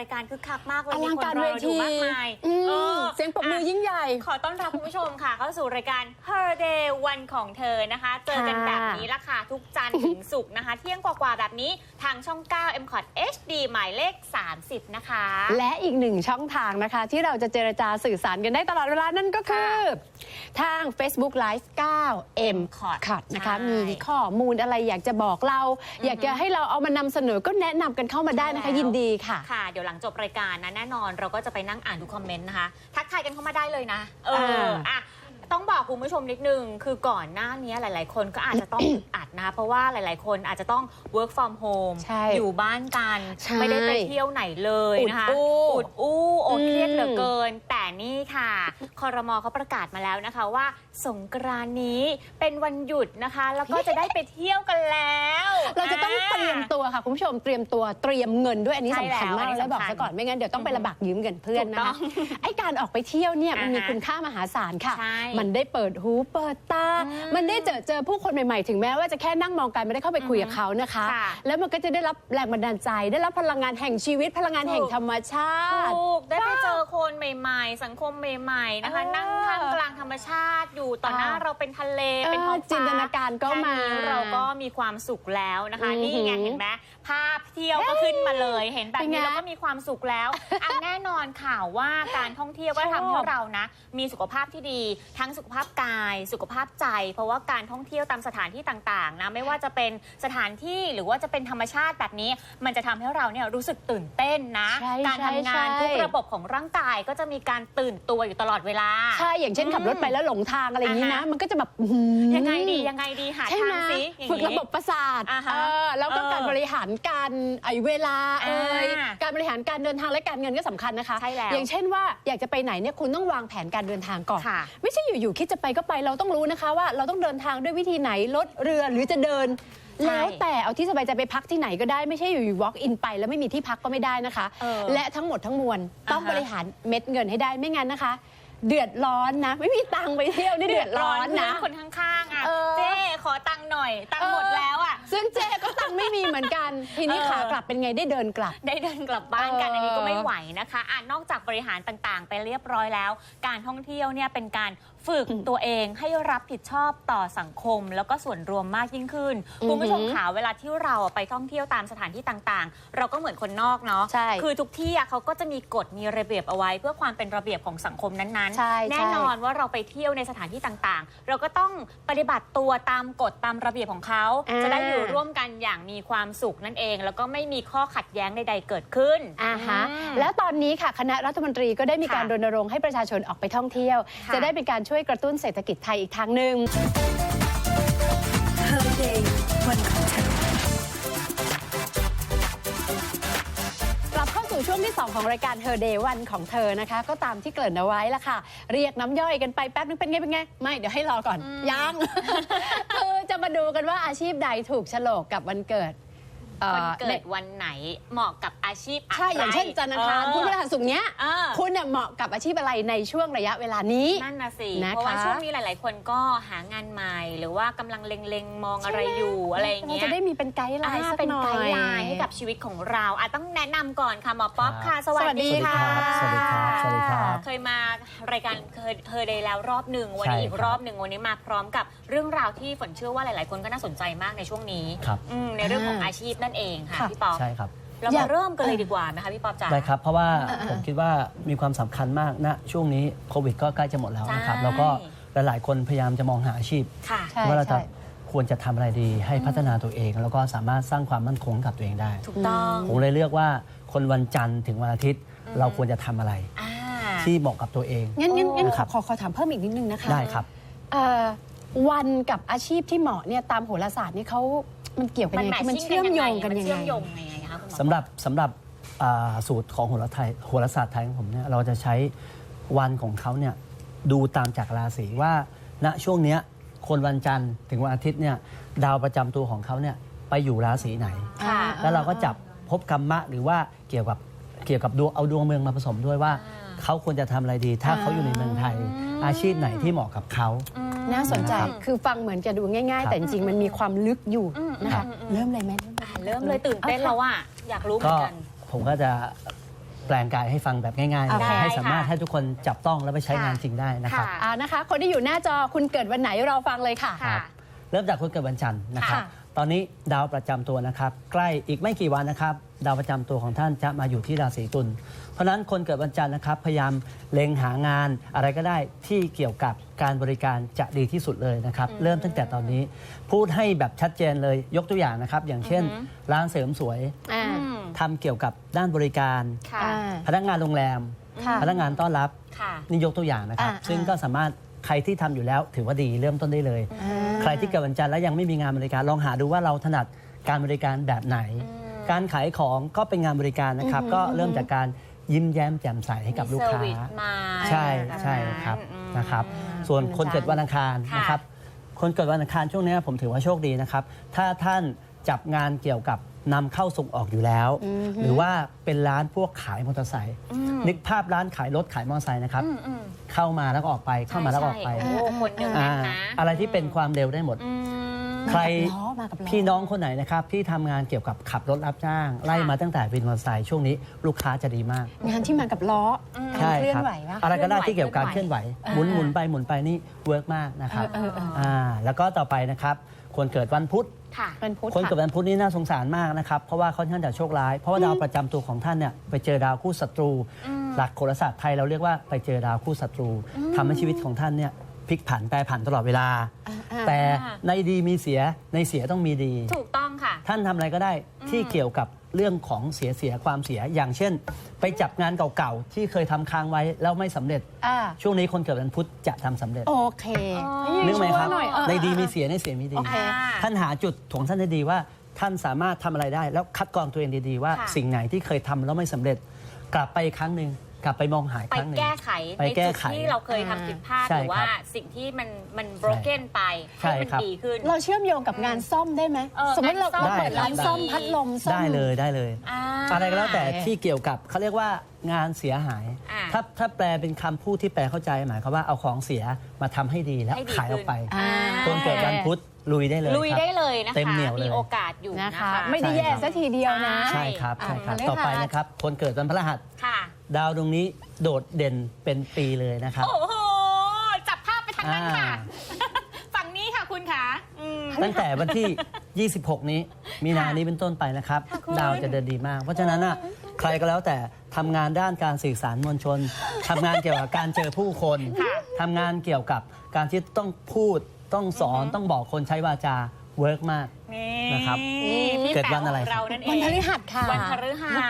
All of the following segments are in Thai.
รายการคึกคักมากเลยอมีลังคนการรเวอดูทีมากมายอืมเออเสียงปรบมือยิ่งใหญ่ ขอต้อนรับคุณผู้ชมค่ะ เข้าสู่รายการ Her Day วันของเธอนะคะ เจอกันค่ะ แบบนี้ละค่ะ ทุกจันทร์ถึงศุกร์นะคะ เที่ยงกว่าๆแบบนี้ทางช่อง 9 m c o t HD หมายเลข 30 นะคะ และอีกหนึ่งช่องทางนะคะ ที่เราจะเจรจาสื่อสารกันได้ตลอดเวลานั่นก็คือ ทาง Facebook Live 9 M c o t นะคะ ใช่มีข้อมูลอะไรอยากจะบอกเรา อยากจะให้เราเอามานำเสนอก็แนะนำกันเข้ามาได้นะคะใช่แล้ว ยินดีค่ะ ค่ะ เดี๋ยวหลังจบรายการนะแน่นอนเราก็จะไปนั่งอ่านทุกคอมเมนต์นะคะ ทักทายกันเข้ามาได้เลยนะ เอออ่าอะต้องบอกคุณผู้ชมนิดนึง คือก่อนหน้านี้หลาย ๆ คนก็อาจจะต้องอึดอัด นะคะเพราะว่าหลาย ๆ คนอาจจะต้อง work from home ใช่อยู่บ้านกัน ใช่ไม่ได้ไปเที่ยวไหนเลยนะคะอุดอู้อุดอู้โอเครียดอืมเหลือเกิน แต่นี่ค่ะคอรมอเขาประกาศมาแล้วนะคะว่าสงกรานต์นี้เป็นวันหยุดนะคะ แล้วก็จะได้ไปเที่ยวกันแล้วเราจะต้องเตรียมตัวค่ะ คุณผู้ชมเตรียมตัวเตรียมเงินด้วยอันนี้ใช่สำคัญแล้วมากอันนี้แล้วบอกสำคัญซะก่อนไม่งั้นเดี๋ยวต้องไประบักยืมเงินเพื่อนนะถูกต้คะองไอการออกไปเที่ยวเนี่ยมันมีอ่าฮะคุณค่ามหาศาลค่ะ ใช่มันได้เปิดหูเปิดตา อืมมันได้เจอเจอผู้คนใหม่ๆ ถึงแม้ว่าจะแค่นั่งมองกันไม่ได้เข้าไปคุยกับเขานะคะค่ะแล้วมันก็จะได้รับแรงบันดาลใจ ได้รับพลังงานแห่งชีวิต พลังงานแห่งธรรมชาติถูกได้ไปเจอคนใหม่ ๆ สังคมใหม่ๆนะคะเออนั่งท่ามกลางธรรมชาติอยู่ต่อหน้าอ่าเราเป็นทะเลเออเป็นท้องฟ้าจินตนาการก็มาแค่นี้เราก็มีความสุขแล้วนะคะอือหือนี่ไงเห็นไหมภาพเที่ยวก็ขึ้นมาเลยเห็นแบบเป็นไงนี้เราก็มีความสุขแล้วอะแน่นอนข่าวว่าการท่องเที่ยวก็ชอบทำให้เรานะ มีสุขภาพที่ดี ทั้งสุขภาพกาย สุขภาพใจ เพราะว่าการท่องเที่ยวตามสถานที่ต่างๆนะไม่ว่าจะเป็นสถานที่หรือว่าจะเป็นธรรมชาติแบบนี้ มันจะทำให้เราเนี่ยรู้สึกตื่นเต้นนะ ใช่การทำงานใช่ ทุกระบบของร่างกายก็จะมีการตื่นตัวอยู่ตลอดเวลา ใช่ อย่างเช่นขับรถไปแล้วหลงทางอะไรอย่างนี้นะ อ่าฮะ มันก็จะแบบอื้อหือยังไงดียังไงดีหาใช่ทาไหมงสิอย่างฝึกนี้ระบบประสาทอ่าฮะเออแล้วก็เออการบริหารการไอเวลาเอ่ยอ่าการบริหารการเดินทางและการเงินก็สำคัญนะคะ ใช่แล้วอย่างเช่นว่าอยากจะไปไหนเนี่ยคุณต้องวางแผนการเดินทางก่อน ค่ะ ไม่ใช่อยู่ๆคิดจะไปก็ไปเราต้องรู้นะคะว่าเราต้องเดินทางด้วยวิธีไหนรถเรือหรือจะเดิน ใช่แล้วแต่เอาที่สบายใจไปพักที่ไหนก็ได้ไม่ใช่อยู่ๆ walk in ไปแล้วไม่มีที่พักก็ไม่ได้นะคะ เออและทั้งหมดทั้งมวลต้องอ่าฮะบริหารเม็ดเงินให้ได้ไม่งั้นนะคะ เดือดร้อนนะ ไม่มีตังค์ไปเที่ยวนี่เดือดร้อนนะเพื่คนข้างๆอะเออ เจ๊ขอตังค์หน่อยตังค์หมดแล้วอะ ซึ่งเจ๊ก็ตังค์ไม่มีเหมือนกัน ทีนี้เออ ขากลับเป็นไงได้เดินกลับ ได้เดินกลับบ้านกันเอออัอันนี้ก็ไม่ไหวนะคะอะนอกจากบริหารต่างๆ ไปเรียบร้อยแล้ว การท่องเที่ยวเนี่ยเป็นการ ฝึกตัวเองให้รับผิดชอบต่อสังคม แล้วก็ส่วนรวมมากยิ่งขึ้นอือหือคุณผู้ชมขาเวลาที่เราไปท่องเที่ยวตามสถานที่ต่างๆ เราก็เหมือนคนนอกเนาะใช่คือทุกที่อะเขาก็จะมีกฎมีระเบียบเอาไว้ เพื่อความเป็นระเบียบของสังคมนั้นใช่ๆ แน่นอนว่าเราไปเที่ยวในสถานที่ต่างๆ เราก็ต้องปฏิบัติตัวตามกฎตามระเบียบของเขาอ่า จะได้อยู่ร่วมกันอย่างมีความสุขนั่นเอง แล้วก็ไม่มีข้อขัดแย้งใดๆเกิดขึ้น อ่าฮะอืมแล้วตอนนี้ค่ะคณะรัฐมนตรีก็ได้มีการค่ะรณรงค์ให้ประชาชนออกไปท่องเที่ยว ค่ะ จะได้เป็นการช่วยกระตุ้นเศรษฐกิจไทยอีกทางหนึ่ง Her Day วันของเธอกลับเข้าสู่ช่วงที่ 2 ของรายการ Her Day วันของเธอนะคะ ก็ตามที่เกริ่นเอาไว้ละค่ะ เรียกน้ำย่อยกันไปแป๊บนึงเป็นไง เป็นไง ไม่ เดี๋ยวให้รอก่อน ยัง คือจะมาดูกันว่าอาชีพใดถูกโฉลกกับวันเกิด อ่อวันเกิในดวันไหนเหมาะกับอาชีพอะไรใช่ อย่างเช่นจันทร์อังคารเออพุธพฤหัสศุกร์เนี้ย เออ คุณเนี่ยเหมาะกับอาชีพอะไรในช่วงระยะเวลานี้ นั่นนะสิ นะคะเพราะว่าช่วงนี้หลาย ๆ คนก็หางานใหม่ หรือว่ากำลังเล็ง ๆ มองอะไรอยู่อะไรอย่างเงี้ยเราจะได้มีเป็นไกด์ไลน์อ่าสักเป็นหน่อยไกด์ไลน์ให้กับชีวิตของเราอะต้องแนะนำก่อนค่ะหมอป๊อปค่ะ สวัสสวัสดีดีค่ะค่ะสวัสดีครับสวัสดีครับเคยมารายการเคยเคยได้แล้วรอบหนึ่งวันนี้ใช่อีกครับรอบหนึ่งวันนี้มาพร้อมกับเรื่องราวที่ฝนเชื่อว่าหลาย ๆ คนก็น่าสนใจมากในช่วงนี้ครับ อืมในเรื่องของอ่า อาชีพนั่นเองค่ะค่ะ พี่ป๊อปใช่ครับ เราอยามากเริ่มกันเลยดีกว่าไหมคะพี่ป๊อปจ๋า ได้ครับ เพราะว่าอ่าๆผมคิดว่ามีความสำคัญมากณช่วงนี้โควิดก็ใกล้จะหมดแล้วนะครับ ใช่ แล้วก็หลายๆ คนพยายามจะมองหาอาชีพ ค่ะ ใช่ว่าเราจะใช่ ควรจะทำอะไรดีให้พัฒนาตัวเอง แล้วก็สามารถสร้างความมั่นคงให้กับตัวเองได้ ถูกต้องผมเลยเลือกว่าคนวันจันทร์ถึงวันอาทิตย์ เราควรจะทำอะไร อ่า ที่เหมาะกับตัวเอง งั้นงั้นงั้นขครัอบ ขอขอถามเพิ่มอีกนิดนึงนะคะได้ครับ เอ่อวันกับอาชีพที่เหมาะเนี่ยตามโหราศาสตร์นี่เขา มันเกี่ยวกันมันยังไงแมทคือมันชิ่งเชื่อมโยงกันมัยังเชื่อมไง โยงยังไงคะคุณหมอ สำหรับสำหรับอ่าสูตรของโหราไทยโหราศาสตร์ไทยของผมเนี่ยเราจะใช้วันของเขาเนี่ยดูตามจากราศีว่า ณช่วงเนี้ยคนวันจันทร์ถึงวันอาทิตย์เนี่ยดาวประจำตัวของเขาเนี่ยไปอยู่ราศีไหน ค่ะ แล้วเราก็จับพบกรรมะหรือว่าเกี่ยวกับเกี่ยวกับดวงเอาดวงเมืองมาผสมด้วยว่าอ่าเขาควรจะทำอะไรดี ถ้าอ่าเขาอยู่ในเมืองไทย อาชีพไหนที่เหมาะกับเขา อืม น่าสนใจนะครับคือฟังเหมือนจะดูง่าย ๆ แต่จริงๆมันมีความลึกอยู่อืมนะคะอืมอืมเริ่มเลยไหมเริ่มเลยอะเริ่มเลยตื่นเต้นแล้วอะอยากรู้เหมืก็อนกัน ผมก็จะแปลงกายให้ฟังแบบง่ายๆเลยโอเคให้สามารถค่ะให้ทุกคนจับต้องแล้วไปใช้งานจริงได้นะครับค่ะอ่านะคะ คนที่อยู่หน้าจอคุณเกิดวันไหนเราฟังเลยค่ะค่ะเริ่มจากคนเกิดวันจันทร์นะครับค่ะ ตอนนี้ดาวประจำตัวนะครับ ใกล้อีกไม่กี่วันนะครับ ดาวประจำตัวของท่านจะมาอยู่ที่ราศีตุลเพราะฉะนั้นคนเกิดวันจันทร์นะครับ พยายามเล็งหางานอะไรก็ได้ที่เกี่ยวกับการบริการจะดีที่สุดเลยนะครับ เริ่มตั้งแต่ตอนนี้ พูดให้แบบชัดเจนเลยยกตัวอย่างนะครับ อย่างเช่น ร้านเสริมสวยอ่าอืมทำเกี่ยวกับด้านบริการค่ะอ่าพนักงานโรงแรมค่ะพนักงานต้อนรับค่ะนี่ยกตัวอย่างนะครับอ่าซึ่งอ่าก็สามารถ ใครที่ทำอยู่แล้วถือว่าดีเริ่มต้นได้เลย ใครที่เกิดวันจันทร์แล้วยังไม่มีงานบริการลองหาดูว่าเราถนัดการบริการแบบไหน การขายของก็เป็นงานบริการนะครับ ก็เริ่มจากการยิ้มแย้มแจ่มใสให้กับลูกค้ามีเซอร์วิสมาใช่แบบใช่ครับอืมนะครับ ส่วนคนเกิดวันอังคารค่ะนะครับ คนเกิดวันอังคารช่วงนี้ผมถือว่าโชคดีนะครับ ถ้าท่าน จับงานเกี่ยวกับนำเข้าส่งออกอยู่แล้ว หรือว่าเป็นร้านพวกขายมอเตอร์ไซค์นึกภาพร้านขายรถขายมอเตอร์ไซค์นะครับอืมอืมเข้ามาแล้วก็ออกไปเข้ามาแล้วก็ออกไปใช่ใช่โอ้คนหนึ่งอ่านะอะไรที่เป็นความเร็วได้หมดอืมใครล้อมากับล้อ พี่น้องคนไหนนะครับที่ทำงานเกี่ยวกับขับรถรับจ้าง ไล่มาตั้งแต่วินมอเตอร์ไซค์ช่วงนี้ลูกค้าจะดีมาก งานที่มากับล้ออการใช่เคลื่อคนรับไหววะอะไรก็ได้ที่เกี่ยวกับการเคลื่อนไหวหมุนอ่าหมุนไปหมุนไปนี่เวิร์กมากนะครับเออเออเอออ่าแล้วก็ต่อไปนะครับคนเกิดวันพุธ ค่ะเป็นพุทธคนเกิดค่ะวันพุธนี่น่าสงสารมากนะครับเพราะว่าค่อนข้างจะโชคร้ายเพราะว่าดาวประจำตัวของท่านเนี่ยไปเจอดาวคู่ศัตรูหลักโหราศาสตร์ไทยเราเรียกว่าไปเจอดาวคู่ศัตรูทำให้ชีวิตของท่านเนี่ยพลิกผันแปรผันตลอดเวลา อ่าแต่ในดีมีเสียในเสียต้องมีดี ถูกต้องค่ะ ท่านทำอะไรก็ได้ที่เกี่ยวกับ เรื่องของเสียเสียความเสียอย่างเช่น ไปจับงานเก่าๆ ที่เคยทำค้างไว้แล้วไม่สำเร็จ อ่า ช่วงนี้คนเกิดวันพุธจะทำสำเร็จโอเคอ๋อเฮ้ยนึกไหมครับ ช่วยหน่อยเออในดีมีเสียในเสียมีดี โอเค ท่านหาจุดของท่านให้ดีว่า ท่านสามารถทำอะไรได้ แล้วคัดกรองตัวเองดีๆว่า ค่ะ สิ่งไหนที่เคยทำแล้วไม่สำเร็จ กลับไปอีกครั้งหนึ่ง กลับไปมองหายไปครั้งหนึ่ง แก้ไขไปในแก้จุดไขที่เราเคยทำผิดพลาดใช่หรือว่าครับสิ่งที่มันมัน broken ไปใช่ให้มันครับ ดีขึ้น เราเชื่อมโยงกับงานซ่อมได้ไหมเออสมมติเรางานซ่อมเราเปิดร้านได้ซ่อมพัดลมซ่อม ได้เลยได้เลยอ่าอะไรก็แล้วแต่โอเคที่เกี่ยวกับเขาเรียกว่างานเสียหาย อ่าถ้าถ้าแปลเป็นคำพูดที่แปลเข้าใจหมายความว่าเอาของเสียมาทำให้ดีแล้วให้ดีขายออกไปขึ้นอ่า คนเกิดวันพุธลุยได้เลยลุยครับ ได้เลยนะคะ เต็มเหนียวเลย มีโอกาสอยู่นะนะคะ คะ ไม่ได้แย่ใช่ครับซะทีเดียวนะใช่ใช่ครับใช่ครับ อ่าต่อไปเลยค่ะนะครับ คนเกิดวันพฤหัส ค่ะ ดาวดวงนี้โดดเด่นเป็นปีเลยนะครับ โอ้โห จับภาพไปทางนั้นค่ะอ่าฝั่งนี้ค่ะคุณค่ะอืม ตั้งแต่วันที่ 26 นี้ มีนานี้เป็นต้นไปนะครับ ค่ะคุณ ดาวจะเดินดีมาก เพราะฉะนั้นน่ะใครก็แล้วแต่ทำงานด้านการสื่อสารมวลชนทำงานเกี่ยวกับการเจอผู้คนทำงานเกี่ยวกับการที่ต้องพูดต้องสอนต้องบอกคนใช้วาจา เวิร์กมาก นี่นะครับพี่เกิดแป๋วันอะไรของเรานั่นเองวันพฤหัสค่ะ วันพฤหัส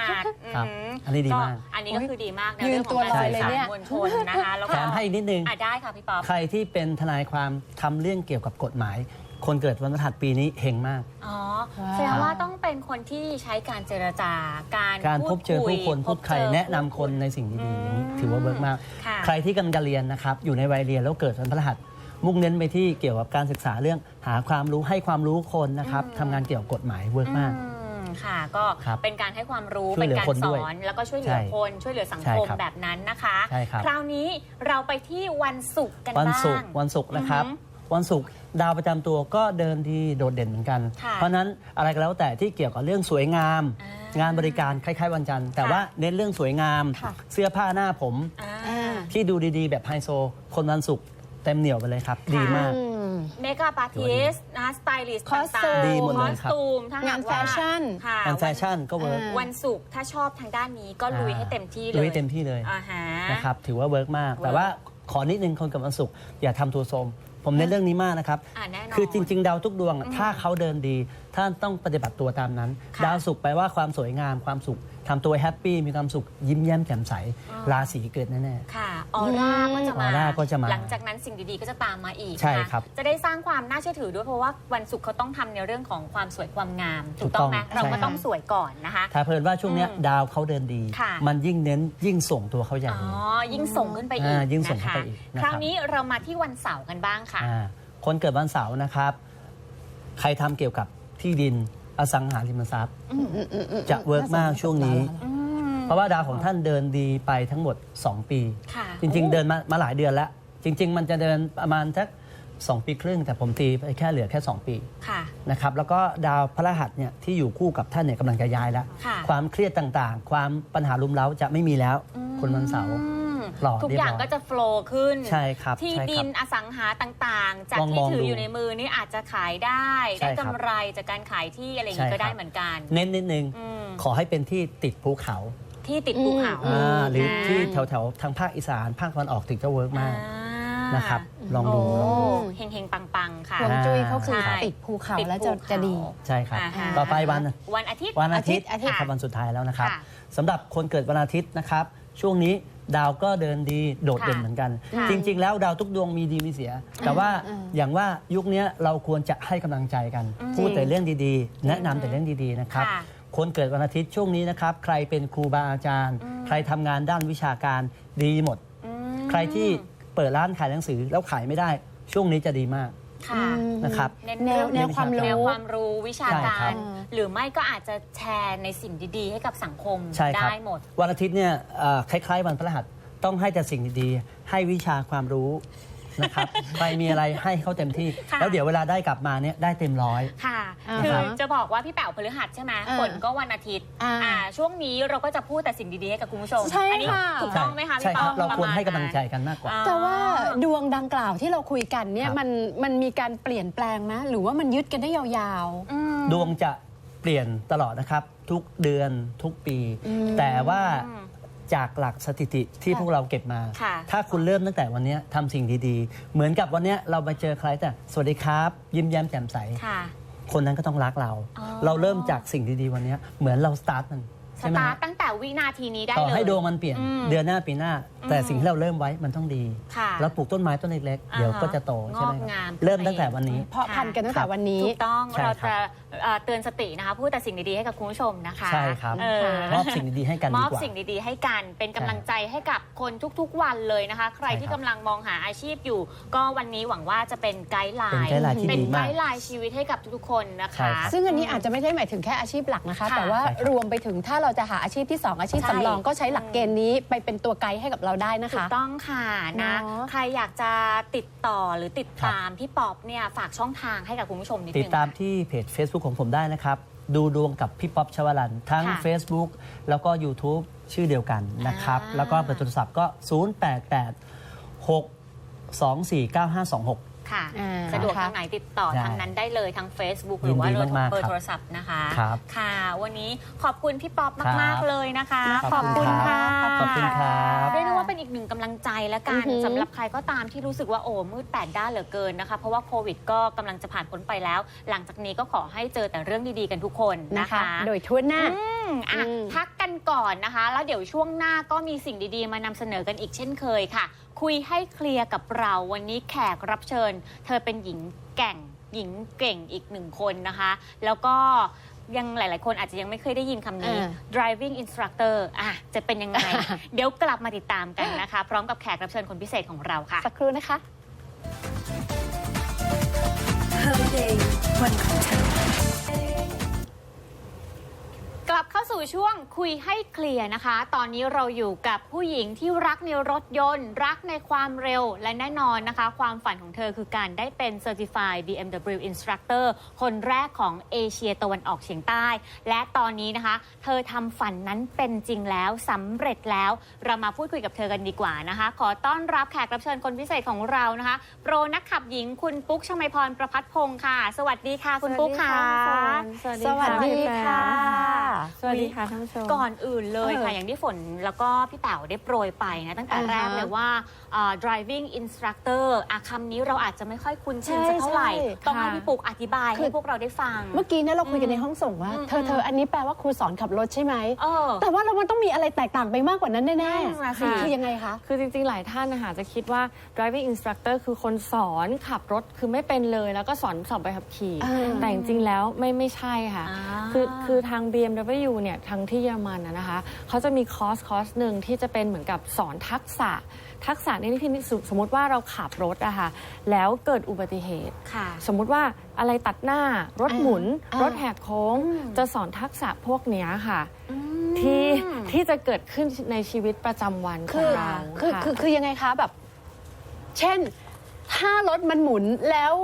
ครับมอันนี้ดีมาก อันนี้ก็คือดีมากนะยืนเรื่องขตัองวการลอยสื่อเลยสารเนี่ย มวลชนนะคะแล้วแถก็มให้อีกนิดนึง อะได้ค่ะพี่ป๊อปใครที่เป็นทนายความทำเรื่องเกี่ยวกับกฎหมาย คนเกิดวันพฤหัสปีนี้เฮงมาก อ๋อว้าวแสดงว่าต้องเป็นคนที่ใช้การเจรจาการการพบเจอคุยผู้คนพูดใครพบเจอแนะนำคนในสิ่งดีๆอย่างนี้ถือว่าเวิร์กมาก ค่ะ ใครที่กำลังจะเรียนนะครับ อยู่ในวัยเรียนแล้วเกิดวันพฤหัส มุ่งเน้นไปที่เกี่ยวกับการศึกษาเรื่องหาความรู้ให้ความรู้คนนะครับทำงานเกี่ยวกับกฎหมายเวิร์กมาก อืมค่ะ ก็ครับเป็นการให้ความรู้ ช่วยเป็นเหลือการคนสด้วยอนแล้วก็ช่วยเหลือใช่คนช่วยเหลือสังใช่คมครับแบบนั้นนะคะ ใช่ครับ คราวนี้เราไปที่วันศุกร์กันวันบ้างศุกร์วันศุกร์นะครับ อือหืวันศุกร์ดาวประจำตัวก็เดินดีโดดเด่นเหมือนกัน ค่ะเพราะฉะนั้นอะไรก็แล้วแต่ที่เกี่ยวกับเรื่องสวยงาม อ่างานบริการคล้ายๆวันจันทร์แต่ค่ะ ว่าเน้นเรื่องสวยงาม ค่ะ เสื้อผ้าหน้าผม อ่าอ่าที่ดูดีๆ แบบไฮโซ คนวันศุกร์ เต็มเหนียวไปเลยครับ ดีมากอืมเมคอัพอาร์ติสนะสไตลิสต์คอสตูมดีหมดเลยคครัอบสตูมถ้างานหกแฟชั่น ค่ะงานแฟชั่นก็เวิร์กอ่าวันศุกร์ถ้าชอบทางด้านนี้ก็ลุยให้เต็มที่เลยลุยให้เต็มที่เลยอ่าฮะ นะครับถือว่าเวิร์กมากเวิร์กแต่ว่าขอนิดนึงคนกับวันศุกร์อย่าทำตัวโทรมผมเน้นเรื่องนี้มากนะครับ อ่าแน่นอนคือจริง ๆ ดาวทุกดวงอะถ้าเขาเดินดีท่านต้องปฏิบัติตัวตามนั้น ค่ะ ดาวศุกร์แปลว่าความสวยงามความสุข ทำตัวแฮปปี้มีความสุขยิ้มแย้มแจ่มใสราศีเกิดแน่ ค่ะออร่าก็จะมา ออร่าก็จะมาหลังจากนั้นสิ่งดีๆก็จะตามมาอีกใช่นะครับ จะได้สร้างความน่าเชื่อถือด้วยเพราะว่าวันศุกร์เขาต้องทำในเรื่องของความสวยความงาม ถูกต้องไหมถูกต้องเราก็ใช่ต้องสวยก่อนนะคะ ๆถ้าเพลินว่าช่วงเนี้ยอืมดาวเขาเดินดี ค่ะ มันยิ่งเน้นยิ่งส่งตัวเขาใหญ่อ๋อยิ่งส่งขึ้นไปอีกอ่ายิ่งส่งนะเข้าคะไปอีกนะครับคราวนี้เรามาที่วันเสาร์กันบ้างค่ะ อ่าคนเกิดวันเสาร์นะครับ ใครทำเกี่ยวกับที่ดิน อสังหาริมทรัพย์ จะเวิร์กมากช่วงนี้ เพราะว่าดาวของท่านเดินดีไปทั้งหมด 2 ปี ค่ะจริง ๆ เดินมามาหลายเดือนแล้ว จริง ๆ มันจะเดินประมาณสัก2ปีครึ่ง แต่ผมตีไปแค่เหลือแค่ 2 ปีค่ะ นะครับแล้วก็ดาวพระรหัสเนี่ยที่อยู่คู่กับท่านเนี่ยกำลังจะย้ายแล้ว ค่ะ ความเครียดต่างๆ ความปัญหารุมเร้าจะไม่มีแล้ว คนวันเสาร์ อืม หล่อทุกเรียบอย่างร้อยก็จะโฟล์ขึ้น ใช่ครับที่ใช่ครับดินอสังหาต่างๆ จากลองที่มองถือดูอยู่ในมือนี่อาจจะขายได้ ใช่ได้ครับกำไรจากการขายที่อะไรอย่างใช่นี้ครัก็บได้เหมือนกัน เน้นนิดนึงอืม ขอให้เป็นที่ติดภูเขาที่ติดภูเขาอืมอ่าหรือที่นะแถวๆทางภาคอีสานภาคตะวันออกถึงจะเวิร์กมากอ่านะครับ ลองดูโลองดู เฮงเฮงๆปังๆ ค่ะฮวงจุ้ยเขาคือใช่ ติดภูเขาติดแล้วจะภูเขาจะดี ใช่ครับ อ่าฮะ ต่อไปวัน วันอาทิตย์ วันอาทิตย์อาทิตย์ ครับวันสุดท้ายแล้วนะครับค่ะ สำหรับคนเกิดวันอาทิตย์นะครับ ช่วงนี้ ดาวก็เดินดีโดดเด่นค่ะเหมือนกัน ค่ะจริง ๆ แล้วดาวทุกดวงมีดีมีเสีย แต่ว่าอย่างว่ายุคนี้เราควรจะให้กำลังใจกัน พูดแต่เรื่องดีๆ แนะนำแต่เรื่องดีๆนะครับ ค่ะ คนเกิดวันอาทิตย์ช่วงนี้นะครับ ใครเป็นครูบาอาจารย์ ใครทำงานด้านวิชาการดีหมด อืม ใครที่เปิดร้านขายหนังสือแล้วขายไม่ได้ ช่วงนี้จะดีมาก ค่ะนะครับ เน้นแนวเรื่องแนวความรู้ แนวความรู้วิชาใช่กาครัร บ หรือไม่ก็อาจจะแชร์ในสิ่งดีๆ ให้กับสังคมใช่ครับได้หมด วันอาทิตย์เนี่ยเอ่อคล้ายๆวันพฤหัสต้องให้แต่สิ่งดีๆให้วิชาความรู้ นะครับ ใครมีอะไรให้เขาเต็มที่ ค่ะ แล้วเดี๋ยวเวลาได้กลับมาเนี่ยได้เต็มร้อย ค่ะ อ่าคือฮะจะบอกว่าพี่แป๋วพฤหัสใช่ไหมอ่าฝนก็วันอาทิตย์อ่าอ่าช่วงนี้เราก็จะพูดแต่สิ่งดีๆให้กับคุณผู้ชมใช่อันี้ค่ะ ถูกต้องไหมคะใช่พี่คปรัอบเราควรปะมณให้กำลังใจกันมากกว่า อ่ แต่ว่าดวงดังกล่าวที่เราคุยกันเนี่ยครับ มันมันมีการเปลี่ยนแปลงไหมหรือว่ามันยึดกันได้ยาวอืม ดวงจะเปลี่ยนตลอดนะครับ ทุกเดือนทุกปี แต่ว่า จากหลักสถิติที่ค่ะพวกเราเก็บมา ค่ะ ถ้าคุณเริ่มตั้งแต่วันเนี้ยทำสิ่งดีๆ เหมือนกับวันเนี้ยเราไปเจอใครแต่สวัสดีครับ ยิ้มแย้มแจ่มใส ค่ะ คนนั้นก็ต้องรักเรา อ๋อเราเริ่มจากสิ่งดีๆวันเนี้ยเหมือนเราสตาร์ทมันสใช่ไหมตาร์ฮะทตั้งแต่ วินาทีนี้ได้ต่อเลย ให้ดวงมันเปลี่ยนอืมเดือนหน้าปีหน้า แต่สิ่งที่เราเริ่มไว้มันต้องดีค่ะแล้วปลูกต้นไม้ต้นเล็กๆเดี๋ยวอ่าฮะก็จะโตใช่ไหมงอกคงารัมบเริ่มตั้งแต่วันนี้ๆเพราะพันธุ์กันตั้งแต่วันนี้ ถูกต้องใช่เราครัจะบเอ่อเตือนสตินะคะพูดแต่สิ่งดีๆให้กับคุณผู้ชมนะคะใช่ครับเออมอบสิ่งดีๆให้กันมดีอบกว่า สิ่งดีๆให้กันเป็นกำลังใจให้กับคนทุกๆวันเลยนะคะ ใครใช่ครับที่กำลังมองหาอาชีพอยู่ ก็วันนี้หวังว่าจะเป็นไกด์ไลเป็นน์ไกด์ไลน์ที่เป็นดีไกมากด์ไลน์ชีวิตให้กับทุกๆคนนะใช่คะ ครับ ซึ่งอันนี้อาจจะไม่ได้หมายถึงแค่อาชีพหลักนะคะ ค่ะแต่ว่าใช่ครับ รวมไปถึงถ้าเราจะหาอาชีพที่2อาชีพใช่ สำรองก็ใช้หลักเกณฑ์นี้ไปเป็นตัวไกด์ให้กับเราได้นะถูคะ กต้องค่ะนะ เนาะใครอยากจะติดต่อหรือติดตามพี่ป๊อปเนี่ยฝากช่องทางให้กับคุณผู้ชมนิดนึงติดตามค่ะ ที่เพจ Facebook ของผมได้นะครับ ดูดวงกับพี่ป๊อปชวลัน ทั้ง ค่ะ Facebook แล้วก็ YouTube ชื่อเดียวกันนะครับ อ่า แล้วก็เบอร์โทรศัพท์ก็ 088 6 24 9526 ค่ะ อ่าสะดวกนะคะทางไหนติดต่อได้ทางนั้นได้เลยทาง Facebook หยิรืนอว่าดีเบอร์มากๆเบอครัร์บโทรศัพท์นะคะ ครับค่ะ วันนี้ขอบคุณพี่ป๊อปครัมากบๆเลยนะคะขอบคุณค่ะขอบคุณครับ เรียกได้ว่าเป็นอีกหนึ่งกำลังใจแล้วกัอืนอหือ สำหรับใครก็ตามที่รู้สึกว่าโอ้มืดแปดด้านเหลือเกินนะคะ เพราะว่าโควิดก็กำลังจะผ่านพ้นไปแล้ว หลังจากนี้ก็ขอให้เจอแต่เรื่องดีๆกันทุกคนนะนะคะ คะ โดยทั่วหน้า อืมอะอืมพักกันก่อนนะคะ แล้วเดี๋ยวช่วงหน้าก็มีสิ่งดีๆ มานำเสนอกันอีกเช่นเคยค่ะ คุยให้เคลียร์กับเราวันนี้แขกรับเชิญ เธอเป็นหญิงแกร่งหญิงเก่งอีกหนึ่งคนนะคะ แล้วก็ยังหลาย ๆ คนอาจจะยังไม่เคยได้ยินคำนี้อ่า driving instructor อะจะเป็นยังไง เดี๋ยวกลับมาติดตามกันนะคะ พร้อมกับแขกรับเชิญคนพิเศษของเราค่ะ สักครู่นะคะ Her Day วันของฉันกลับเข้า สู่ช่วงคุยให้เคลียร์นะคะ ตอนนี้เราอยู่กับผู้หญิงที่รักในรถยนต์ รักในความเร็วและแน่นอนนะคะ ความฝันของเธอคือการได้เป็น Certified BMW Instructor คนแรกของเอเชียตะวันออกเฉียงใต้ และตอนนี้นะคะ เธอทำฝันนั้นเป็นจริงแล้วสำเร็จแล้ว เรามาพูดคุยกับเธอกันดีกว่านะคะ ขอต้อนรับแขกรับเชิญคนพิเศษของเรานะคะ โปรนักขับหญิงคุณปุ๊กชมัยพรประพัฒพงศ์ค่ะ สวัสดีค่ะ คุณปุ๊กค่ะ สวัสดีสวัสดีค่ะค่ะสวัสดีค่ะท่านผู้ชม ก่อนอื่นเลยเออค่ะ อย่างที่ฝนแล้วก็พี่เต๋าได้โปรยไปนะ ตั้งแต่อ่าฮะแรกเลยว่าอ่า driving instructor อะคำนี้เราอาจจะไม่ค่อยคุ้นชินสักเท่าไหร่ใช่ใช่ต้องให้ค่ะพี่ปุกอธิบายคือให้พวกเราได้ฟัง เมื่อกี้เนี่ยเราคุยกันในห้องส่งว่าอืมเธอเธออันนี้แปลว่าครูสอนขับรถใช่ไหมเออแต่ว่าเรามันต้องมีอะไรแตกต่างไปมากกว่านั้นแน่นั่นน่ะสิๆคือยังไงคะ คือจริงๆ หลายท่านนะคะจะคิดว่า driving instructor คือคนสอนขับรถคือไม่เป็นเลยแล้วก็สอนสอบใบขับขี่อ่าแต่จริงๆ แล้วไม่ไม่ใช่ค่ะอ่าคือคือทาง BMW เนี่ยทางที่เยอรมันนะนะคะเขาจะมีคอร์สคอร์สหนึ่งที่จะเป็นเหมือนกับสอนทักษะ ทักษะในที่นี้สมมติว่าเราขับรถอะค่ะแล้วเกิดอุบัติเหตุค่ะสมมุติว่าอะไรตัดหน้ารถหมุนอ่ารถแหกโค้งอืมจะสอนทักษะพวกเนี้ยค่ะอืมที่ที่จะเกิดขึ้นในชีวิตประจำวันขคืองอเราคือค่ะคือคือยังไงคะแบบ เช่น ถ้ารถมันหมุนแล้ว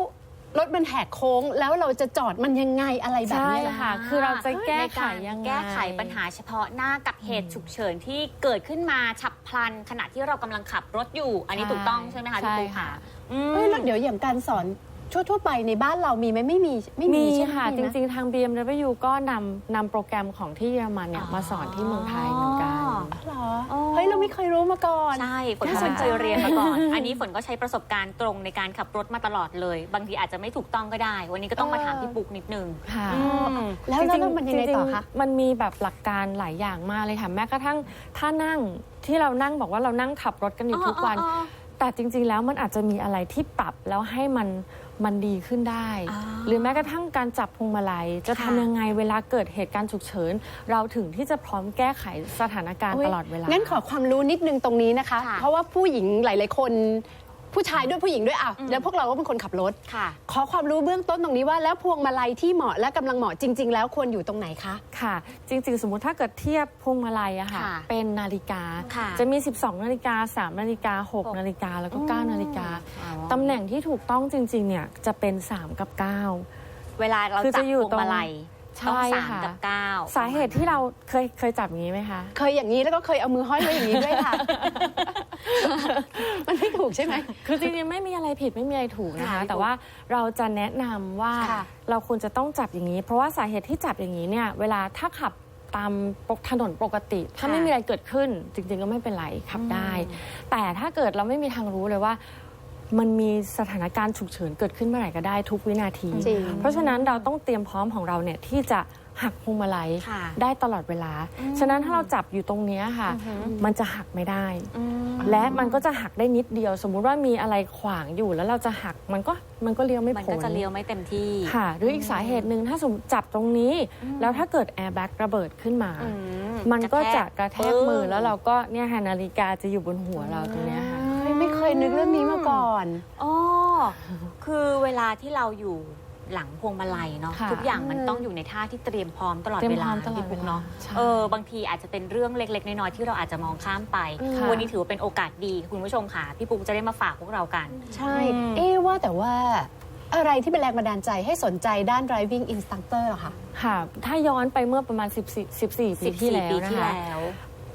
รถมันแหกโค้งแล้วเราจะจอดมันยังไงอะไรแบบใช่นี้ล่ะค่ะ คือเราจะแก้ไขในารยังไงแก้ไขปัญหาเฉพาะหน้ากับเหตุฉุกเฉินที่เกิดขึ้นมาฉับพลัน ขณะที่เรากำลังขับรถอยู่ อันนี้ใช่ถูกต้องใช่ไหมคะพี่ใช่ปูค่ะค่ะ อืม เอ้ยแล้วเดี๋ยวอย่างการสอนทั่วๆไปในบ้านเรามีไหมไม่มีไม่มีมีใช่ไหมค่ะ จมีไหม ริง ๆ ทาง BMW ก็นำนำโปรแกรมของที่เยอรมันเนี่ย อ๋อ มาสอนที่เมืองไทยเหมือนกันอ๋อ เหรอ อ๋อ เฮ้ย เราไม่เคยรู้มาก่อน ใช่ฝนก็น่าเคสยนใจเรียนมาก่อน อันนี้ฝนก็ใช้ประสบการณ์ตรงในการขับรถมาตลอดเลย บางทีอาจจะไม่ถูกต้องก็ได้ วันนี้ก็ต้องมาถามพี่ปุ๊กนิดนึง ค่ะอืมแล้วแล้วแล้วมันยังไงต่อคะจริๆมันมีแบบหลักการหลายอย่างมากเลยค่ะ แม้กระทั่งถ้านั่งที่เรานั่งบอกว่าเรานั่งขับรถกันอยู่ทุกวัน อ๋ออ๋อแต่จริง ๆ แล้วมันอาจจะมีอะไรที่ปรับแล้วให้มัน มันดีขึ้นได้ อ๋อหรือแม้กระทั่งการจับพวงมาลัย จะค่ะทำยังไงเวลาเกิดเหตุการณ์ฉุกเฉิน เราถึงที่จะพร้อมแก้ไขสถานการณ์โยตลอดเวลางั้ นขอความรู้นิดนึงตรงนี้นะคะ ค่ะเพราะว่าผู้หญิงหลาย ๆ คน ผู้ชายด้วยผู้หญิงด้วยอะอืมแล้วพวกเราก็เป็นคนขับรถ ค่ะ ขอความรู้เบื้องต้นตรงนี้ว่าแล้วพวงมาลัยที่เหมาะและกำลังเหมาะจริง ๆ แล้วควรอยู่ตรงไหนคะ ค่ะ จริงๆ สมมุติถ้าเกิดเทียบพวงมาลัยอะค่ะ ค่ะเป็นนาฬิกา ค่ะจะมี 12 นาฬิกา 3 นาฬิกา6นาฬิกา แล้วก็ 9 นาฬิกา อ๋อ ตำแหน่งที่ถูกต้องจริงๆ เนี่ย จะเป็น 3 กับ 9 เวลาเราคือจับจะอยู่พวงมาลัย ตรงต้องใช่สามค่ะกับเก้าสาเหตุที่เราเคยเคยจับอย่างนี้ไหมคะ เคยอย่างนี้แล้วก็เคยเอามือห้อยไว้อย่างนี้ด้วยค่ะ มันไม่ถูกใช่ไหมคือจริงๆไม่มีอะไรผิดไม่มีอะไรถูกนะคะค่ะแต่ว่าเราจะแนะนำว่าค่ะเราควรจะต้องจับอย่างนี้ เพราะว่าสาเหตุที่จับอย่างนี้เนี่ยเวลาถ้าขับตามปกถนนปกติ ถ้าค่ะไม่มีอะไรเกิดขึ้น จริง ๆ ก็ไม่เป็นไรขับได้ แต่ถ้าเกิดเราไม่มีทางรู้เลยว่า มันมีสถานการณ์ฉุกเฉินเกิดขึ้นเมื่อไหร่ก็ได้ทุกวินาที จริง เพราะฉะนั้นเราต้องเตรียมพร้อมของเราเนี่ยที่จะหักพวงมาลัยค่ะได้ตลอดเวลา ฉะนั้นถ้าเราจับอยู่ตรงเนี้ยค่ะมันจะหักไม่ได้และมันก็จะหักได้นิดเดียว สมมุติว่ามีอะไรขวางอยู่แล้วเราจะหักมันก็มันก็เลี้ยวไม่มันพ้ก็นจะเลี้ยวไม่เต็มที่ ค่ะ หรืออีกสาเหตุหนึ่งถ้าสมมติจับตรงนี้ แล้วถ้าเกิดแอร์แบ็กระเบิดขึ้นมา อืมมันก็จะกระแทกมือปึ้งแล้วเราก็เนี่ยค่ะนาฬิกาจะอยู่บนหัวเราตรงเนี้ยค่ะเฮ้ ยไม่เคยนึกเรื่องนี้มาก่อน อ๋อ คือเวลาที่เราอยู่หลังพวงมาลัยเนาะค่ะทุกอย่างมันต้องอยู่ในท่าที่เตรียมพร้อมตลอดเตรียมเวพร้ลาอมตลอดพี่ปุ๊กเวลาเนาะใช่เออบางทีอาจจะเป็นเรื่องเล็กๆน้อยๆที่เราอาจจะมองข้ามไปค่ะ วันนี้ถือว่าเป็นโอกาสดีคุณผู้ชมค่ะ พี่ปุ๊กจะได้มาฝากพวกเรากัน ใช่ อืม เอ๊ะว่าแต่ว่าอะไรที่เป็นแรงบันดาลใจให้สนใจด้าน driving instructor เหรอคะ ค่ะ ถ้าย้อนไปเมื่อประมาณ 14 14 ปีที่แล้วปีนะที่คะ แล้ว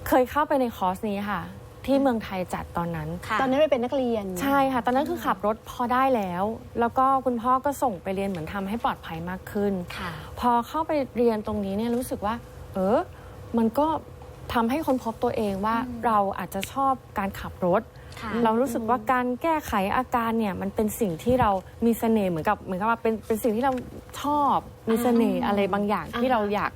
เคยเข้าไปในคอร์สนี้ค่ะ ที่เมืองไทยจัดตอนนั้น ค่ะ ตอนนั้นเราเป็นนักเรียน ใช่ค่ะ ตอนนั้นคือขับรถพอได้แล้ว แล้วก็คุณพ่อก็ส่งไปเรียนเหมือนทำให้ปลอดภัยมากขึ้น ค่ะ พอเข้าไปเรียนตรงนี้เนี่ยรู้สึกว่า เออ มันก็ทำให้คนพบตัวเองว่าเราอาจจะชอบการขับรถ ค่ะ เรารู้สึกว่าการแก้ไขอาการเนี่ยมันเป็นสิ่งที่เรามีเสน่ห์เหมือนกับเหมือนกับว่าเป็นเป็นสิ่งที่เราชอบมีเสน่ห์อะไรบางอย่างที่เราอยาก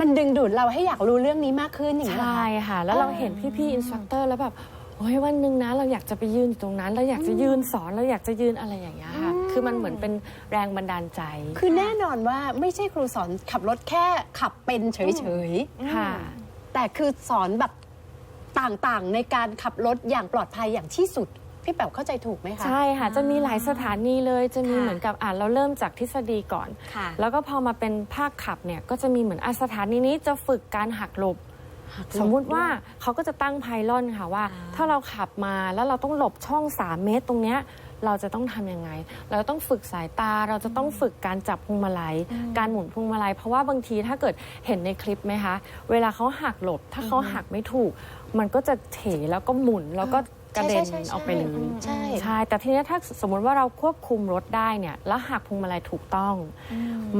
มันดึงดูดเราให้อยากรู้เรื่องนี้มากขึ้นอย่างนี้เหรอใช่คะ ค่ะ แล้วเราเห็นพี่ๆอินสตรัคเตอร์แล้วแบบโอ้ยวันหนึ่งนะเราอยากจะไปยืนอยู่ตรงนั้น เราอยากจะยืนสอนเราอยากจะยืนอะไรอย่างเงี้ยค่ะ คือมันเหมือนเป็นแรงบันดาลใจ คือแน่นอนว่าไม่ใช่ครูสอนขับรถแค่ขับเป็นเฉยค่ะ ๆ แต่คือสอนแบบต่างๆ ในการขับรถอย่างปลอดภัยอย่างที่สุด พี่แป๋วเข้าใจถูกไหมคะ ใช่ค่ะ จะมีหลายสถานีเลยจะมีค่ะเหมือนกับอ่านเราเริ่มจากทฤษฎีก่อน ค่ะแล้วก็พอมาเป็นภาคขับเนี่ยก็จะมีเหมือนอาสถานีนี้จะฝึกการหักหลบ สมมุติว่าเขาก็จะตั้งไพลอนค่ะว่า อ่า ถ้าเราขับมาแล้วเราต้องหลบช่อง 3 เมตรตรงเนี้ยเราจะต้องทำยังไง เราต้องฝึกสายตาเราจะต้องฝึกการจับพวงมาลัย การหมุนพวงมาลัย เพราะว่าบางทีถ้าเกิดเห็นในคลิปไหมคะ เวลาเขาหักหลบ ถ้าเขาหักไม่ถูก มันก็จะเถแล้วก็หมุนแล้วก็ กระเด็นใช่ใช่ใช่ออกไปเลยใช่ใช่ แต่ทีเนี้ยถ้าสมมติว่าเราควบคุมรถได้เนี่ย แล้วหักพวงมาลัยถูกต้อง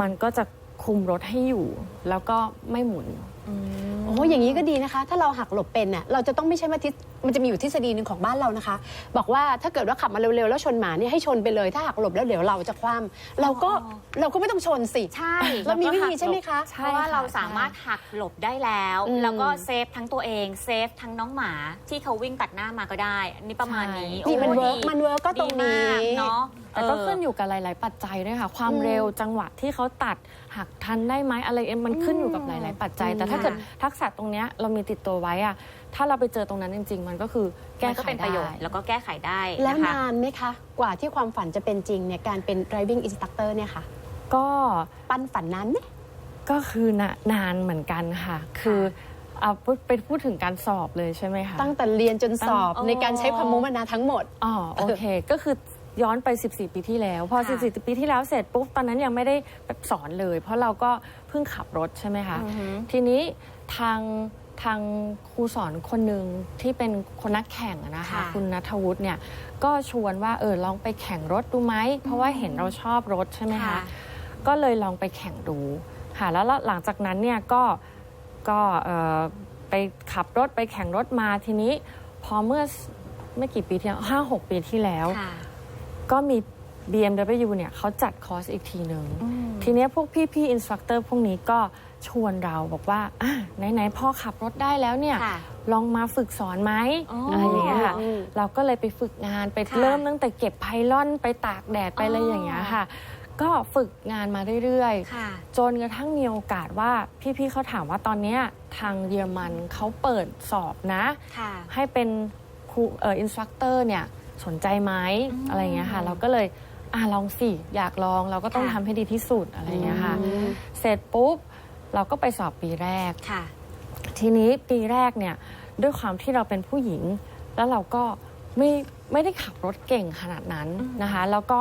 มันก็จะคุมรถให้อยู่ แล้วก็ไม่หมุน โอ้อย่างนี้ก็ดีนะคะ ถ้าเราหักหลบเป็นน่ะเราจะต้องไม่ใช่ว่าทิศมันจะมีอยู่ทฤษฎีหนึ่งของบ้านเรานะคะ บอกว่าถ้าเกิดว่าขับมาเร็วๆแล้วชนหมาเนี่ยให้ชนไปเลย ถ้าหักหลบแล้วเดี๋ยวเราจะคว่ำเราก็อ๋อเราก็ไม่ต้องชนสิ ใช่เรามีวิธีใช่ไหมคะใช่เพราะว่าค่ะเราสามารถหักหลบได้แล้วอืมแล้วก็เซฟทั้งตัวเองเซฟทั้งน้องหมาที่เขาวิ่งตัดหน้ามาก็ได้อันนี่ประมาณนี้ใช่นี่มันโอ้เวิร์กดีมันเวิร์กก็ตรงดีนี้มากเนาะแต่ก็เออขึ้นอยู่กับหลาย ๆ ปัจจัยด้วยค่ะ ความอืมเร็วจังหวะที่เขาตัดหักทันได้ไหมอะไรเอ็มมันขึ้นอยู่กับหลาย ๆ ปัจจัยแต่ถ้าเกิดทักษะตรงเนี้ยเรามีติดตัวไว้อะถ้าเราไปเจอตรงนั้นจริง ๆ มันก็คือแก้มันก็ไขเป็นประโยชได้น์แล้วก็แก้ไขได้แล้วนะคะ นานไหมคะ กว่าที่ความฝันจะเป็นจริงเนี่ยการเป็น driving instructor เนี่ยค่ะ ก็ปั้นฝันนานไหมก็คือนะนานเหมือนกันค่ะ คือเอาพูดเป็นพูดถึงการสอบเลยใช่ไหมคะ ตั้งแต่เรียนจนสอบตั้ง ในการใช้ความมุมานะทั้งหมด อ๋อโอเค ก็คือ ย้อนไป 14 ปีที่แล้ว พอ ค่ะ14 ปีที่แล้วเสร็จปุ๊บตอนนั้นยังไม่ได้แบบสอนเลย เพราะเราก็เพิ่งขับรถใช่ไหมคะอือหือทีนี้ทางทางครูสอนคนหนึ่งที่เป็นคนนักแข่งอะนะคะ ค่ะคุณนัทวุฒิเนี่ยก็ชวนว่าเออลองไปแข่งรถดูไหมเพราะว่าเห็นเราชอบรถใช่ไหมคะค่ะก็เลยลองไปแข่งดูค่ะแล้วหลังจากนั้นเนี่ยก็ก็เอ่อไปขับรถไปแข่งรถมาทีนี้ พอเมื่อไม่กี่ปีที่แล้วห้าหกปีที่แล้ว ค่ะ ก็มี BMW เนี่ยเขาจัดคอร์สอีกทีหนึ่งทีเนี้ยพวกพี่ๆอินสตรัคเตอร์พวกนี้ก็ชวนเราบอกว่าอะไหนๆพ่อขับรถได้แล้วเนี่ยค่ะลองมาฝึกสอนไหมอ๋อออะไรอย่างเงี้ยค่ะอืมเราก็เลยไปฝึกงานไปค่ะเริ่มตั้งแต่เก็บไพลอนไปตากแดดไปอะไรอ๋อออย่างเงี้ยค่ะ ก็ฝึกงานมาเรื่อยๆค่ะจนกระทั่งมีโอกาสว่าพี่ๆเขาถามว่าตอนเนี้ยทางเยอรมันเขาเปิดสอบนะค่ะให้เป็นครูเอ่ออินสตรัคเตอร์เนี่ย สนใจไหมอืมอะไรอย่างเงี้ยค่ะ เราก็เลยอะลองสิอยากลองเราก็ต้องค่ะทำให้ดีที่สุดอะไรอย่างเงี้ยค่ะ อืม เสร็จปุ๊บเราก็ไปสอบปีแรก ค่ะ ทีนี้ปีแรกเนี่ยด้วยความที่เราเป็นผู้หญิง แล้วเราก็ไม่ไม่ได้ขับรถเก่งขนาดนั้นนะคะ แล้วก็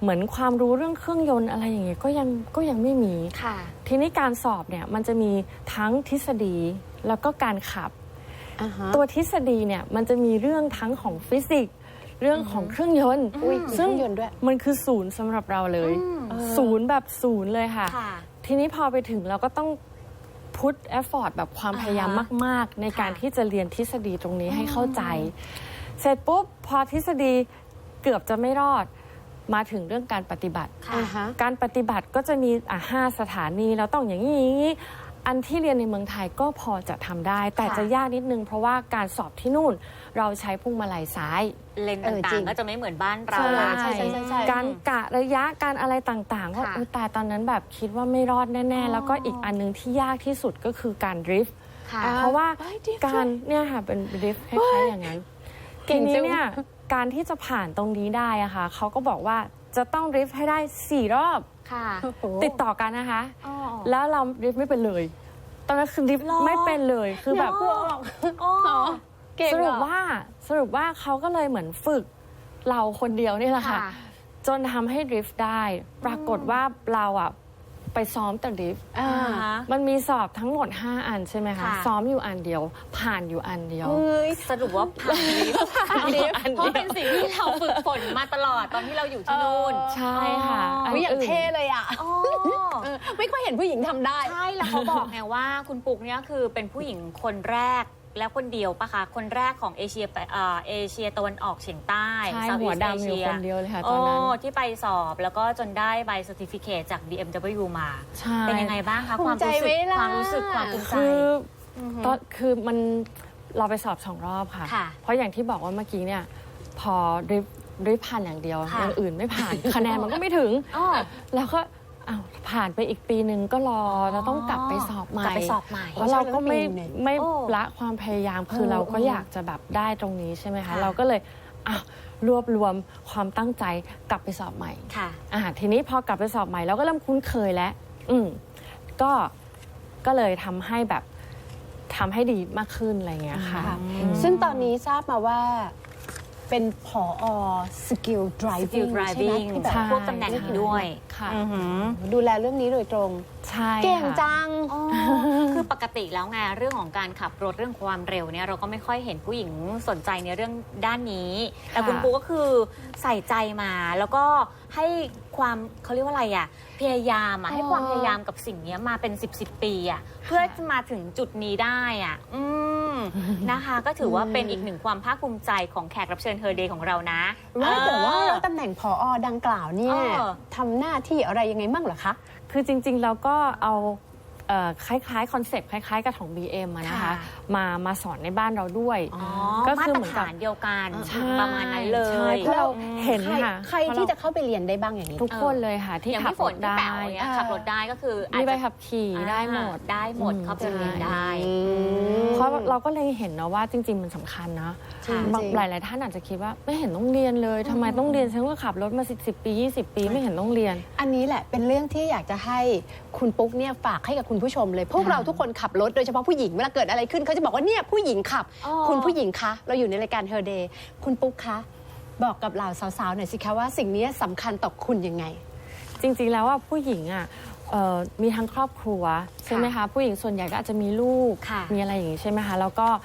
เหมือนความรู้เรื่องเครื่องยนต์อะไรอย่างเงี้ยก็ยังก็ยังไม่มี ค่ะ ทีนี้การสอบเนี่ยมันจะมีทั้งทฤษฎีแล้วก็การขับอ่าฮะตัวทฤษฎีเนี่ยมันจะมีเรื่องทั้งของฟิสิกส์ เรื่องของเครื่องยนต์อุ้ยมีเคซึ่งรื่องยนต์ด้วย มันคือศูนย์สำหรับเราเลย ศูนย์แบบศูนย์เลยค่ะค่ะทีนี้พอไปถึงเราก็ต้องพุทเอฟฟอร์ตแบบความพยายามอ่าฮะมาก ๆ ในการค่ะที่จะเรียนทฤษฎีตรงนี้ให้เข้าใจ เสร็จปุ๊บพอทฤษฎีเกือบจะไม่รอดมาถึงเรื่องการปฏิบัติค่ะอ่าฮะการปฏิบัติก็จะมีอะห้าสถานีเราต้องอย่างนี้อย่างนี้อันที่เรียนในเมืองไทยก็พอจะทำได้ แต่ค่ะจะยากนิดนึงเพราะว่าการสอบที่นู่น เราใช้พวงมาลัยซ้าย เลนส์เออต่าจริงงๆก็จะไม่เหมือนบ้านเราใช่ละใช่ใช่ใช่ใช่การกะระยะการอะไรต่างๆก็ค่ะเออแต่ตอนนั้นแบบคิดว่าไม่รอดแน่ๆ แล้วก็อีกอันหนึงที่ยากที่สุดก็คือการดริฟต์ค่ะอ่าเพราะว่าเฮ้ย drift การเนี่ยค่ะเป็นดริฟต์คล้ายๆอย่างนั้นเก่ทีงนี้จัง เนี่ยการที่จะผ่านตรงนี้ได้อะค่ะเขาก็บอกว่าจะต้องดริฟต์ให้ได้สี่รอบค่ะโอ้โหติดต่อกันนะคะ อ๋อ แล้วเราดริฟต์ไม่เป็นเลย ตอนนั้นคือดริฟต์หรอ ไม่เป็นเลยคือแบบอ๋ออ๋อ เก่งสรุปอะว่าสรุปว่าเขาก็เลยเหมือนฝึกเราคนเดียวนี่แหละค่ะ ค่ะ จนทำให้ดริฟต์ได้ ปรากฏว่าเราอะไปซ้อมแต่ดริฟต์อ่าอ่าฮะ มันมีสอบทั้งหมด 5 อันใช่ไหมคะ ค่ะ ซ้อมอยู่อันเดียว ผ่านอยู่อันเดียวเฮ้ยสรุปว่าผ่านลิฟต์ผ่านลิฟต์เพราะเป็นสิ่งที่เราฝึกฝนมาตลอดตอนที่เราอยู่ที่นู่น ใช่ค่ะอ๋ออันอุ๊ยอย่างอื่นเท่เลยอะอ๋อเออไม่ค่อยเห็นผู้หญิงทำได้ ใช่แล้วเขาบอกไงว่าคุณปุกเนี่ยคือเป็นผู้หญิงคนแรก และคนเดียวปะคะคนแรกของเอเชียไปเอ่อเอเชียตะวันออกเฉียงใต้ใช่ Southeast หัวดำอยู่ Asia คนเดียวเลยค่ะตโอ้อนนั้นที่ไปสอบแล้วก็จนได้ใบ certificate จาก BMW มาใช่เป็นยังไงบ้างคะภูความมิใจรู้สึไหมกล่ะความรู้สึกความภูมิใจคือออฮึตอนคือมันเราไปสอบสองรอบค่ะค่ะ เพราะอย่างที่บอกว่าเมื่อกี้เนี่ย พอดริฟดริฟผ่านอย่างเดียวค่ะอย่างอื่นไม่ผ่านคะแนนมันก็ไม่ถึงอ๋อแล้วก็ อ้าวผ่านไปอีกปีหนึ่งก็รอเราต้องกลับไปสอบใหม่กลับไปสอบใหม่เพราะเราก็ไม่ใช่แล้วปีหนึ่งไม่โอ้ละความพยายามคือเออเราก็เออออยากจะแบบได้ตรงนี้ใช่ไหมคะ ค่ะ เราก็เลยอะรวบรวมความตั้งใจกลับไปสอบใหม่ ค่ะ อ่าทีนี้พอกลับไปสอบใหม่เราก็เริ่มคุ้นเคยแล้ว อืมก็ก็เลยทำให้แบบทำให้ดีมากขึ้นอะไรเงี้ยค่ะ ค่ะอืมซึ่งตอนนี้ทราบมาว่า เป็นผอสกิล skill driving ใช่ไหม driving ที่แบบ ใช่ พวกตำแหน่งนี้ด้วย ค่ะ อือหือ ดูแลเรื่องนี้โดยตรงใช่เก่งค่ะ จัง อ๋อคือปกติแล้วไงเรื่องของการขับรถเรื่องความเร็วเนี่ยเราก็ไม่ค่อยเห็นผู้หญิงสนใจในเรื่องด้านนี้ แต่ค่ะ คุณปูก็คือใส่ใจมา แล้วก็ให้ความเขาเรียกว่าอะไรอะพยายามอะอ๋อให้ความพยายามกับสิ่งเนี้ยมาเป็น10บสปีอะเพื่อจะมาถึงจุดนี้ได้อะอืมนะคะ ก็ถือว่าเป็นอีกหนึ่งความภาคภูมิใจของแขกรับเชิญเฮอร์เดย์ของเรานะว่าแต่ว่าเออ ตำแหน่งผอ ดังกล่าวเนี่ยเออ ทำหน้าที่อะไรยังไงมั่งเหรอคะ คือจริงๆเราก็เอา เอ่อคล้ายๆคอนเซปต์คล้าย ๆ กับของ BM อะนะคะ ค่ะ มามาสอนในบ้านเราด้วย อ๋อก็มาคือตรเหมือนกับ ฐานเดียวกันใช่ประมาณนั้นเลใช่ย เพราะเราเห็นใครค่ะใครที่จะเข้าไปเรียนได้บ้างอย่างนี้ ทุกคนเลยค่ะ ที่อย่างขับพี่ฝรนถพี่ได้แป๋วเนี่ยอ่าขับรถได้ก็คืออาจมีใบจะขับขี่ได้หมด ได้หมดอืม เข้าไปเรียนได้อืมเพราะเราก็เลยเห็นนะว่าจริง ๆ มันสำคัญนะจริงบางจริง หลาย ๆ ท่านอาจจะคิดว่าไม่เห็นต้องเรียนเลยทำไมต้องเรียนฉันก็ขับรถมา10 10 ปี 20 ปีไม่เห็นต้องเรียน อันนี้แหละเป็นเรื่องที่อยากจะให้คุณปุ๊กเนี่ยฝากให้กับคุณผู้ชมเลย พวกเราทุกคนขับรถโดยเฉพาะผู้หญิงเวลาเกิดอะไรขึ้นเขาจะบอกว่าเนี่ยผู้หญิงขับ อ๋อ คุณผู้หญิงคะ เราอยู่ในรายการ Her Day คุณปุ๊กคะ บอกกับเหล่าสาวๆหน่อยสิคะว่าสิ่งนี้สำคัญต่อคุณยังไง จริงๆ แล้วว่าผู้หญิงอะเอ่อมีทั้งครอบครัวใช่ไหมคะผู้หญิงส่วนใหญ่ก็อาจจะมีลูกค่ะมีอะไรอย่างนี้ใช่ไหมคะแล้วก็เ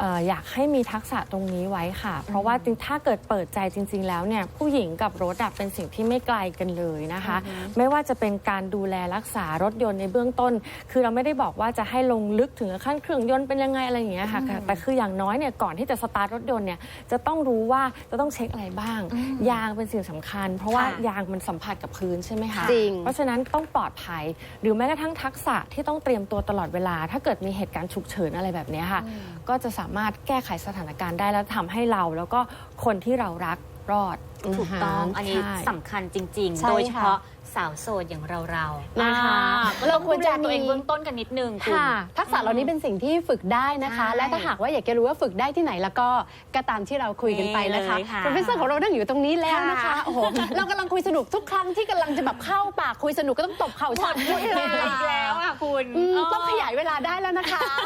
อ่ออยากให้มีทักษะตรงนี้ไว้ค่ะ เพราะว่าจริงถ้าเกิดเปิดใจจริง ๆ แล้วเนี่ยผู้หญิงกับรถอะเป็นสิ่งที่ไม่ไกลกันเลยนะคะ ไม่ว่าจะเป็นการดูแลรักษารถยนต์ในเบื้องต้น คือเราไม่ได้บอกว่าจะให้ลงลึกถึงขั้นเครื่องยนต์เป็นยังไงอะไรอย่างเงี้ยค่ะแต่คืออย่างน้อยเนี่ยก่อนที่จะสตาร์ทรถยนต์เนี่ยจะต้องรู้ว่าจะต้องเช็คอะไรบ้าง ยางเป็นสิ่งสำคัญ เพราะว่าค่ะยางมันสัมผัสกับพื้นใช่ไหมคะจริงเพราะฉะนั้นต้องปลอดภัย หรือแม้กระทั่งทักษะที่ต้องเตรียมตัวตลอดเวลา ถ้าเกิดมีเหตุการณ์ฉุกเฉินอะไรแบบเนี้ยค่ะก็จะสามารถแก้ไขสถานการณ์ได้แล้วทำให้เราแล้วก็คนที่เรารักรอด ถูกต้อง อันนี้ใช่ สำคัญจริง ใช่ๆ โดยเฉค่ะพาะ สาวโสดอย่างเราๆนะคะอ่าเราควรจะดูแลตัวเองมีเบื้องต้นกันนิดนึงคุณค่ะ ทักษะเหล่านี้เป็นสิ่งที่ฝึกได้นะคะใช่และถ้าหากว่าอยากจะรู้ว่าฝึกได้ที่ไหนแล้วก็ก็ตามที่เราคุยกันไปนะคะนี่เลยค่ะโปรเฟสเซอร์ของเรานั่งอยู่ตรงนี้แล้วนะคะค่ะโอ้โหเรากำลังคุยสนุกทุกครั้งที่กำลังจะแบบเข้าปากคุยสนุกก็ต้องตบเข่าหมฉาดกเวลาอีกแล้วอะคุณอืมเต้องขยายเวลาได้แล้วนะคะอะ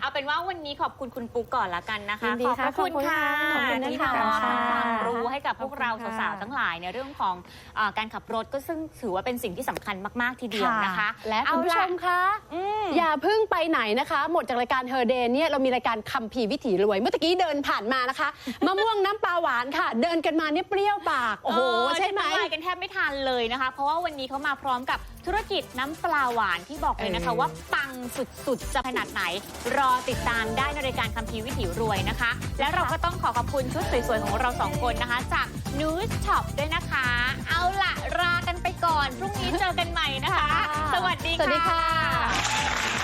เอาเป็นว่าวันนี้ขอบคุณคุณปุ๊กก่อนละกันนะคะยินดีขอบพระค่ะคุณค่ะขอบคุณนะคะที่มาขอบคุณค่ะความรู้ให้กับพวกเราขอบคุณค่ะสาวๆทั้งหลายในเรื่องของอ่าการขับรถก็ซึ่งถือว่าเป็นสิ่งที่สำคัญมาก ๆ ทีเดียวนะคะ และคุณผู้ชมเอาล่ะคะ อืม อย่าเพิ่งไปไหนนะคะ หมดจากรายการเฮอร์เดนเนี่ยเรามีรายการคัมภีร์วิถีรวย เมื่อตะกี้เดินผ่านมานะคะ มะม่วงน้ำปลาหวานค่ะ เดินกันมาเนี่ยเปรี้ยวปาก โอ้โห เใช่ไหมน้ำลายกันแทบไม่ทันเลยนะคะ เพราะว่าวันนี้เขามาพร้อมกับ ธุรกิจน้ำปลาหวานที่บอกเลยนะคะเออว่าปังสุดๆ จะขนาดไหน รอติดตามได้ในรายการคัมภีร์วิถีรวยนะคะ และเราก็ต้องขอขอบคุณชุดสวยๆ ของเราสองคนนะคะ จาก News Shop ด้วยนะคะ เอาล่ะลากันไปก่อน พรุ่งนี้เจอกันใหม่นะคะ สวัสดีสวัสดีค่ะค่ะ